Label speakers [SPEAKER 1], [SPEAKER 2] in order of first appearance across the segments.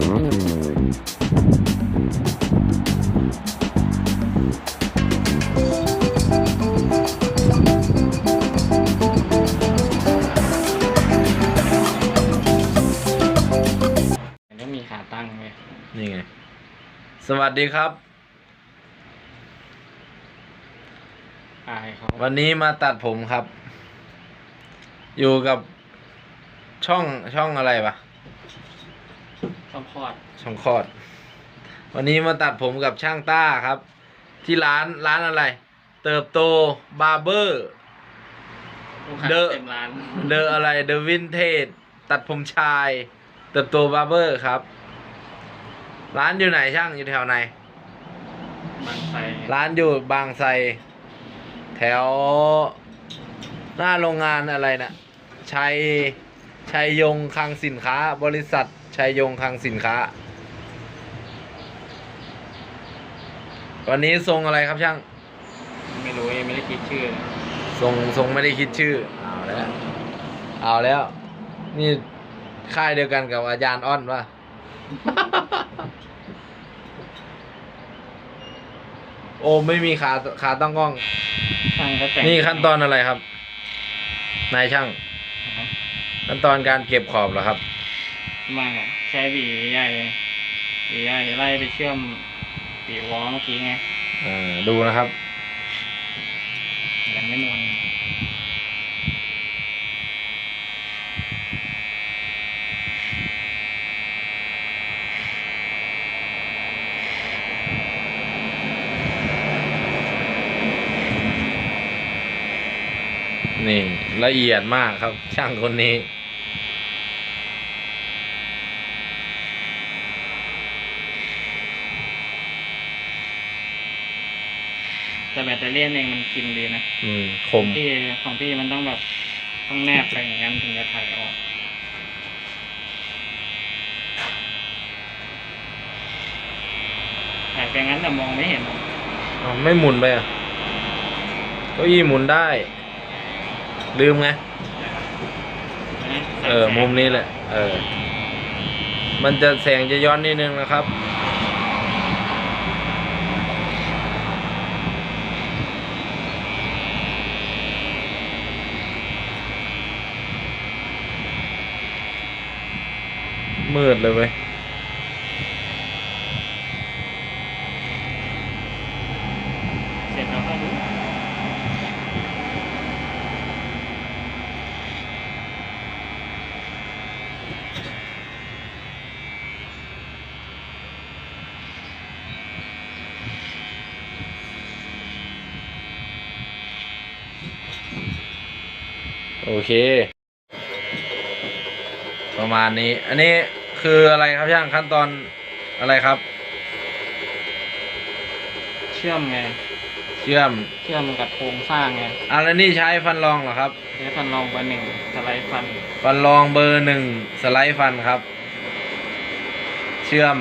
[SPEAKER 1] มันต้องมีขาตั้งไหม
[SPEAKER 2] นี่ไง สวัสดีครับ
[SPEAKER 1] อายเขา
[SPEAKER 2] วันนี้มาตัดผมครับ อยู่กับช่องช่องอะไรปะ
[SPEAKER 1] ต้องคลอด
[SPEAKER 2] ช่องคลอด วันนี้มาตัดผมกับช่างต้าครับ ที่ร้านร้านอะไร เติบโตบาร์เบอร์
[SPEAKER 1] ลูกค้า
[SPEAKER 2] เดอะ
[SPEAKER 1] เต็มร้าน
[SPEAKER 2] เดอะอะไรเดอะวินเทจตัดผมชาย เติบโตบาร์เบอร์ครับ ร้านอยู่ไหนช่างอยู่แถวไหน
[SPEAKER 1] บางไทร
[SPEAKER 2] ร้านอยู่บางไทรแถว หน้าโรงงานอะไรนะชัยชัยยงคลังสินค้าบริษัท ชัยยงคลังสินค้า วันนี้ทรงอะไรครับช่าง
[SPEAKER 1] ไม่รู้ยังไม่ได้คิดชื่อเลย
[SPEAKER 2] ทรงทรงไม่ได้คิดชื่อ เอาแล้ว เอาแล้ว นี่ค่ายเดียวกันกับอาจารย์อ้อนป่ะ โอ้ไม่มีขาขาตั้งกล้อง
[SPEAKER 1] ช่างก็แต่ง
[SPEAKER 2] นี่ขั้นตอนอะไรครับ นายช่าง
[SPEAKER 1] นะครับ
[SPEAKER 2] ขั้นตอนการเก็บขอบเหรอครับ
[SPEAKER 1] มากอะใช้หวีใหญ่หวีใหญ่ไล่ไปเชื่อมหวีวอลเมื่อกี้ไง
[SPEAKER 2] อ่าดูนะครับ
[SPEAKER 1] ยังไม่นวล
[SPEAKER 2] นี่ละเอียดมากครับช่างคนนี้
[SPEAKER 1] แต่แบตเตอรี่เองมันกินดีนะ
[SPEAKER 2] อืมคม
[SPEAKER 1] พี่ของพี่มันต้องแบบต้องแนบไปอย่างนั้นถึงจะถ่ายออกถ่ายไปงั้นแต่มองไม่เห็นหรอก
[SPEAKER 2] อ้าวไม่หมุนไปอะเก้าอี้หมุนได้ ลืมไง
[SPEAKER 1] นะ
[SPEAKER 2] เออ มุมนี้แหละ เออ มันจะแสงจะย้อนนิดนึงนะครับ มืดเลยเว้ย
[SPEAKER 1] เสร็จแล้วก็ดู
[SPEAKER 2] โอเค ประมาณนี้ อันนี้ คืออะไรครับช่างขั้นตอนอะไรครับ
[SPEAKER 1] เชื่อมไง
[SPEAKER 2] เชื่อม
[SPEAKER 1] เชื่อมกับโครงสร้างไง
[SPEAKER 2] อะแล้วนี่ใช้ฟันรองเหรอครับ
[SPEAKER 1] ใช้ฟันรองเบอร์หนึ่งสไลด์ฟัน
[SPEAKER 2] ฟันรองเบอร์หนึ่งสไลด์ฟันครับ เชื่อม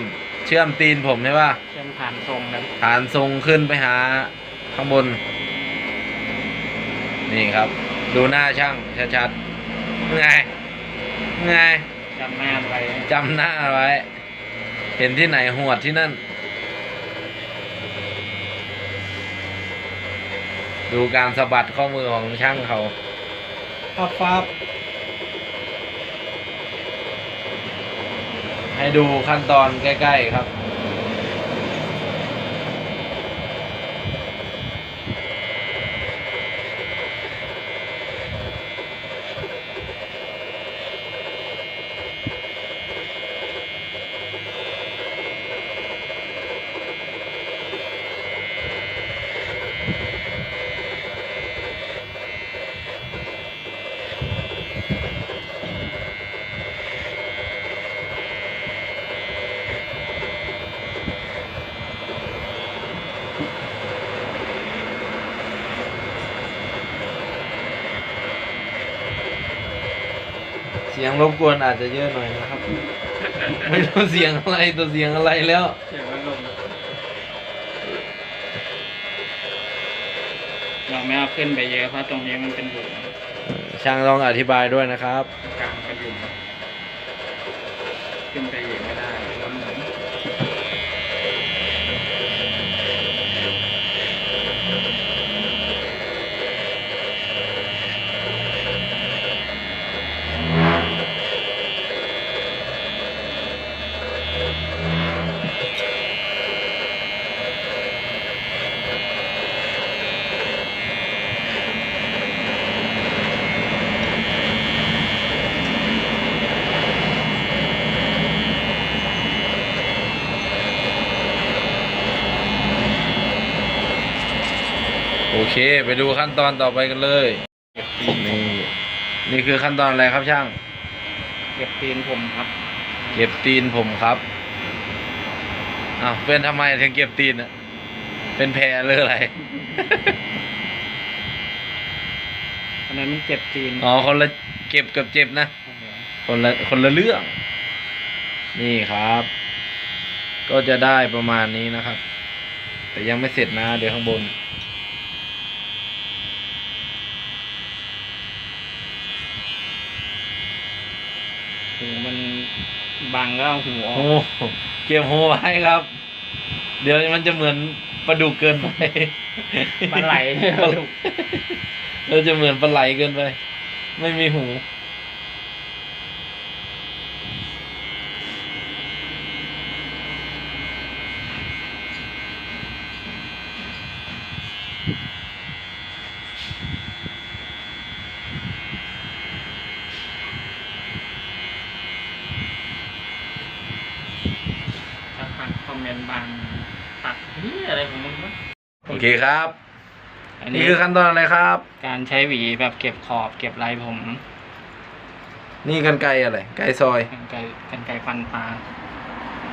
[SPEAKER 2] เชื่อมตีนผมใช่ป่ะ
[SPEAKER 1] เชื่อมผ่านทรงกัน
[SPEAKER 2] ฐานทรงขึ้นไปหาข้างบน นี่ครับ ดูหน้าช่างชัดๆไงไง
[SPEAKER 1] จำหน้าไว้
[SPEAKER 2] จำหน้าไว้ เห็นที่ไหนหวดที่นั่น ดูการสะบัดข้อมือของช่างเขาฟับฟับให้ดูขั้นตอนใกล้ ๆ ครับ สียงรบกวนอาจจะเยอะหน่อยนะครับ ไม่รู้เสียงอะไรตัวเสียงอะไรแล้ว
[SPEAKER 1] เสียงมันลงเราไม่เอาขึ้นไปเยอะเพราะตรงนี้มันเป็นบุ๋ม
[SPEAKER 2] ช่างต้องอธิบายด้วยนะครับ
[SPEAKER 1] กลางเป็นบุ๋มขึ้นไปเยอะไม่ได้แล้ว
[SPEAKER 2] เค ไปดูขั้นตอนต่อไปกันเลย
[SPEAKER 1] เก็บตีน
[SPEAKER 2] นี่นี่คือขั้นตอนอะไรครับช่าง
[SPEAKER 1] เก็บตีนผมครับ
[SPEAKER 2] เก็บตีนผมครับอ้าวเป็นทำไมถึงเก็บตีนอะเป็นแพรหรืออะไร
[SPEAKER 1] อันนั้นมันเก็บตีน
[SPEAKER 2] อ๋อคนละเก็บกับเจ็บนะ คนละคนละเรื่อง นี่ครับ ก็จะได้ประมาณนี้นะครับ แต่ยังไม่เสร็จนะ เดี๋ยวข้างบน
[SPEAKER 1] หูมัน บังก็เอาหูออก
[SPEAKER 2] โอ้โหเก็บหัวไว้ครับ เดี๋ยวมันจะเหมือนปลาดุกเกินไป
[SPEAKER 1] ปลาไหล
[SPEAKER 2] ปลาดุกเราจะเหมือนปลาไหลเกินไป ไม่มีหู
[SPEAKER 1] ถ้าพักคอม เมนต์บางตัดนี่อะไรของมึงวะ
[SPEAKER 2] โอเคครับ
[SPEAKER 1] อัน
[SPEAKER 2] นี่
[SPEAKER 1] นี้
[SPEAKER 2] คือขั้นตอนอะไรครับ
[SPEAKER 1] การใช้หวีแบบเก็บขอบเก็บลายผม
[SPEAKER 2] นี่กันไกรอะไรไกรซอย
[SPEAKER 1] กันไกรกันไกรฟันปลา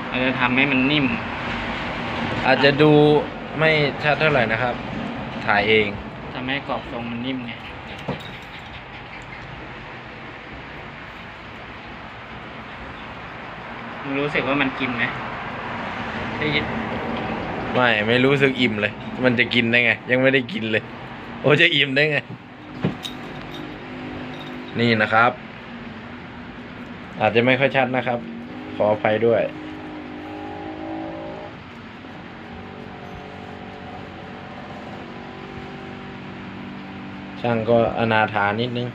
[SPEAKER 1] เราจะทำให้มันนิ่ม
[SPEAKER 2] อาจจะดูไม่ชัดเท่าไหร่นะครับ ถ่ายเอง
[SPEAKER 1] ทำให้กรอบทรงมันนิ่มไง มึงรู้สึกว่ามันกินไหม ได้ยิน
[SPEAKER 2] ไม่ไม่รู้สึกอิ่มเลย มันจะกินได้ไง ยังไม่ได้กินเลย โอ้จะอิ่มได้ไง นี่นะครับ อาจจะไม่ค่อยชัดนะครับ ขออภัยด้วย ช่างก็อนาถานิดนึง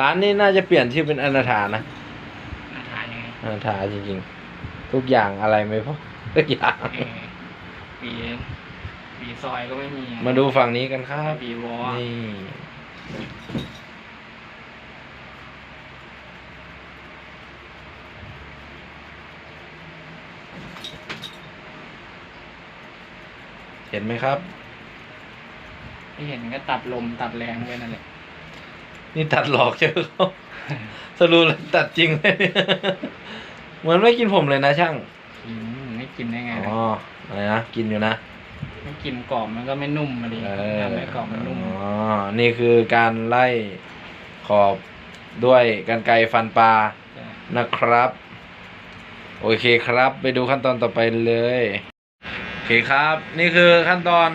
[SPEAKER 2] ร้านนี้น่าจะเปลี่ยนชื่อเป็นอนาถานะ
[SPEAKER 1] หน้าทานยังไง
[SPEAKER 2] อนาถาจริงๆ ทุกอย่างอะไรไม่พอทุกอย่าง
[SPEAKER 1] เออบีบีซอยก็ไม่มี
[SPEAKER 2] มาดูฝั่งนี้กันครับ
[SPEAKER 1] บีวอล
[SPEAKER 2] นี่เห็นไหมครับ
[SPEAKER 1] ที่เห็นก็ตัดลมตัดแรงไว้นั่นแหละ
[SPEAKER 2] นี่ตัดหลอกเจ้าเขา สรุปแล้วตัดจริงเลยเนี่ยเหมือนไม่กินผมเลยนะช่าง
[SPEAKER 1] อืมไม่กินได้ไง
[SPEAKER 2] อ๋อ
[SPEAKER 1] ล่ะ
[SPEAKER 2] อะไรนะกินอยู่นะ
[SPEAKER 1] ไม่กินกรอบมันก็ไม่นุ่มมาดิ
[SPEAKER 2] เออ
[SPEAKER 1] ทำให้กรอบมันนุ่ม
[SPEAKER 2] อ๋อนี่คือการไล่ขอบด้วยกันไกรฟันปลานะครับ โอเคครับ ไปดูขั้นตอนต่อไปเลยโอเคครับ นี่คือขั้นตอน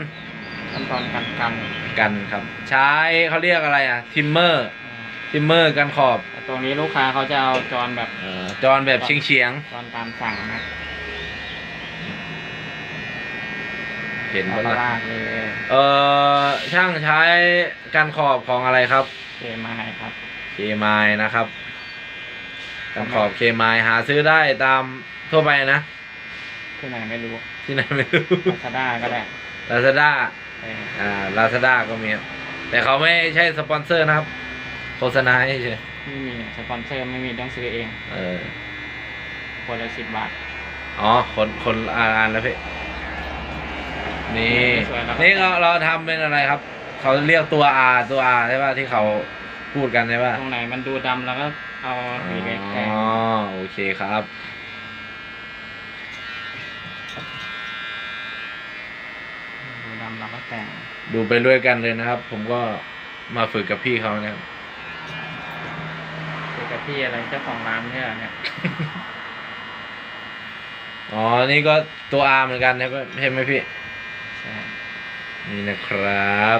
[SPEAKER 1] ขั้นตอนการกัน
[SPEAKER 2] กันครับ ใช้เขาเรียกอะไรอะทิมเมอร์
[SPEAKER 1] อ่า
[SPEAKER 2] ทิมเมอร์กันขอบ
[SPEAKER 1] แต่ตรงนี้ลูกค้าเขาจะเอาจอนแบบ
[SPEAKER 2] เอ่อจอนแบบเฉียงเฉียง
[SPEAKER 1] จอนตามสั่งนะ
[SPEAKER 2] ๆเห็น
[SPEAKER 1] เอา
[SPEAKER 2] ปะ
[SPEAKER 1] มา
[SPEAKER 2] ล่ะ
[SPEAKER 1] ลากเลย
[SPEAKER 2] เอ่อช่างใช้กันขอบของอะไรครับ
[SPEAKER 1] เทมาให้ครับ
[SPEAKER 2] เคมายนะครับกันขอบเคมายหาซื้อได้ตามทั่วไปนะ
[SPEAKER 1] ที่ไหนไม่รู้
[SPEAKER 2] ที่ไหนไม่รู้
[SPEAKER 1] ลาซาด้าก็ได้
[SPEAKER 2] ลาซาด้า
[SPEAKER 1] เออ
[SPEAKER 2] อ่า ลาซาด้าก็มีครับแต่เขาไม่ใช่สปอนเซอร์นะครับ โฆษณาให้เฉย
[SPEAKER 1] ไม่มีสปอนเซอร์ไม่มีต้องซื้อเอง
[SPEAKER 2] เออ
[SPEAKER 1] คนละสิบบาท
[SPEAKER 2] อ๋อ คนคนอ่านแล้วพี่นี่
[SPEAKER 1] สวยแล้ว
[SPEAKER 2] นี่เราเราทำเป็นอะไรครับ เขาเรียกตัว R ตัว R ใช่ป่ะที่เขาพูดกันใช่ป่ะ
[SPEAKER 1] ตรงไหนมันดูดำแล้วก็เอาสีเล็กแทน
[SPEAKER 2] อ๋อโอเคครับ
[SPEAKER 1] ดูดำแล้วก็แต่ง
[SPEAKER 2] ดูไปด้วยกันเลยนะครับ ผมก็มาฝึกกับพี่เขานะครับ
[SPEAKER 1] คือกับ พี่อะไรเจ้าของร้านเนี่ยเนี่ย
[SPEAKER 2] อ๋อ นี่ก็ตัว R เหมือนกันใช่ไหมใช่ไหมพี่
[SPEAKER 1] ใช่
[SPEAKER 2] นี่นะครับ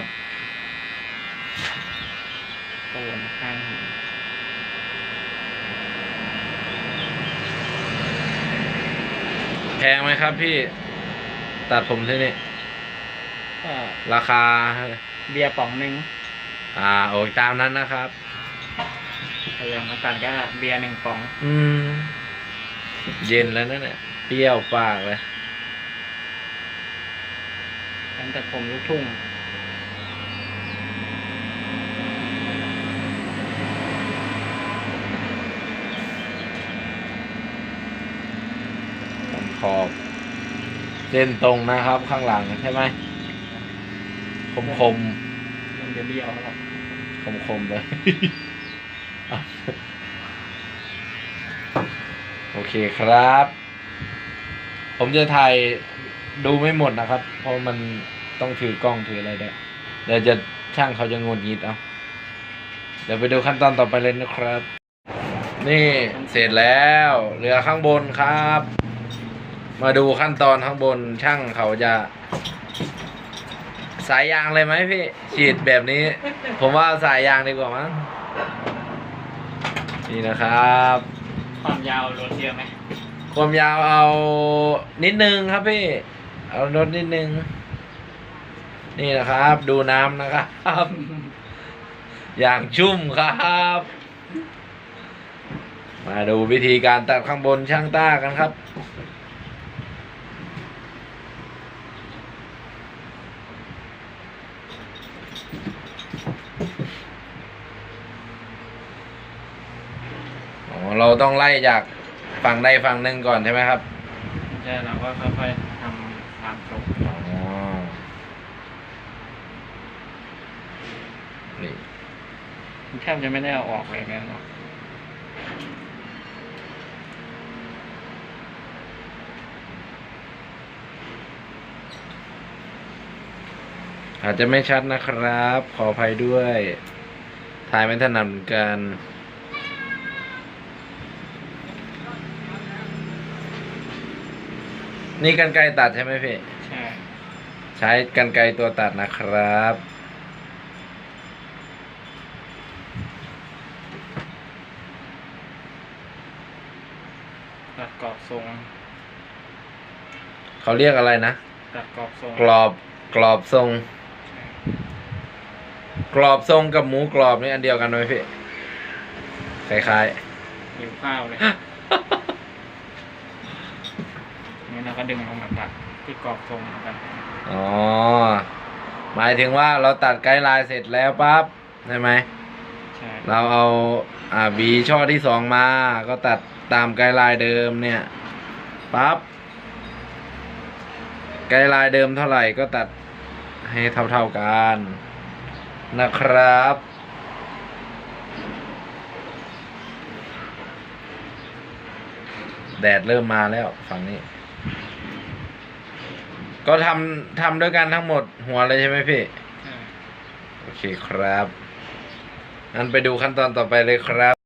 [SPEAKER 1] ก็วนข้างหู
[SPEAKER 2] แพงไหมครับพี่ ตัดผมที่นี่
[SPEAKER 1] ก็
[SPEAKER 2] ราคา
[SPEAKER 1] เบียร์ป๋องหนึ่ง
[SPEAKER 2] อ่า โอ้ยตามนั้นนะครับ
[SPEAKER 1] พยายามมาตัดก็เบียร์หนึ่งป๋อง
[SPEAKER 2] อืม เย็นแล้วนั่นแหละเปรี้ยวปากเลย
[SPEAKER 1] ตั้งแต่ผมลูกทุ่ง
[SPEAKER 2] ขอบเส้นตรงนะครับ ข้างหลังใช่ไหมคมคม
[SPEAKER 1] มันจะเบี้ยวครับ
[SPEAKER 2] คมคมๆเลย โอ เคครับ ผมจะถ่ายดูไม่หมดนะครับ เพราะมันต้องถือกล้องถืออะไรด้วยเดี๋ยวจะช่างเขาจะงดงิดเอาเดี๋ยวไปดูขั้นตอนต่อไปเลยนะครับ นี่เสร็จแล้วเหลือข้างบนครับ มาดูขั้นตอนข้างบนช่างเขาจะ สายยางเลยไหมพี่ ฉีดแบบนี้ ผมว่าสายยางดีกว่ามั้งนี่นะครับ
[SPEAKER 1] ความยาวรถเยอะไหม
[SPEAKER 2] ความยาวเอานิดนึงครับพี่ เอาลดนิดนึง นี่นะครับ ดูน้ำนะครับ อย่างชุ่มครับ มาดูวิธีการตัดข้างบนช่างต้ากันครับ อ๋อ เรา ต้องไล่จากฝั่งใดฝั่งหนึ่งก่อนใช่ไหมครับ
[SPEAKER 1] ใช่เราก็ค่อยๆทำตามตรง
[SPEAKER 2] อ๋อนี่
[SPEAKER 1] แทบจะไม่ได้เอาออกเลยนะเนาะ
[SPEAKER 2] อาจจะไม่ชัดนะครับ ขออภัยด้วย ถ่ายไม่ถนัดเหมือนกัน นี่กันไกรตัดใช่ไหมพี่
[SPEAKER 1] ใช่
[SPEAKER 2] ใช้กันไกรตัวตัดนะครับ
[SPEAKER 1] ตัดกรอบทรง
[SPEAKER 2] เขาเรียกอะไรนะ
[SPEAKER 1] ตัดกรอบทรง
[SPEAKER 2] กรอบกรอบทรง กรอบทรงกับหมูกรอบนี่อันเดียวกันไหมพี่คล้าย
[SPEAKER 1] หิวข้าวเลยนี่เราก็ ดึงลงมาตัดที่กรอบทรงเหมือนกัน
[SPEAKER 2] ๆอ๋อ หมายถึงว่าเราตัดไกด์ไลน์เสร็จแล้วปั๊บใช่ไหม
[SPEAKER 1] ใช่
[SPEAKER 2] เราเอาอ่าบีช่อที่สองมา ก็ตัดตามไกด์ไลน์เดิมเนี่ยปั๊บไกด์ไลน์เดิมเท่าไหร่ก็ตัดให้เท่าๆกันนะครับ แดดเริ่มมาแล้วฝั่งนี้ ก็ทำทำด้วยกันทั้งหมดหัวเลยใช่ไหมพี่
[SPEAKER 1] ใช่
[SPEAKER 2] โอเคครับงั้นไปดูขั้นตอนต่อไปเลยครับ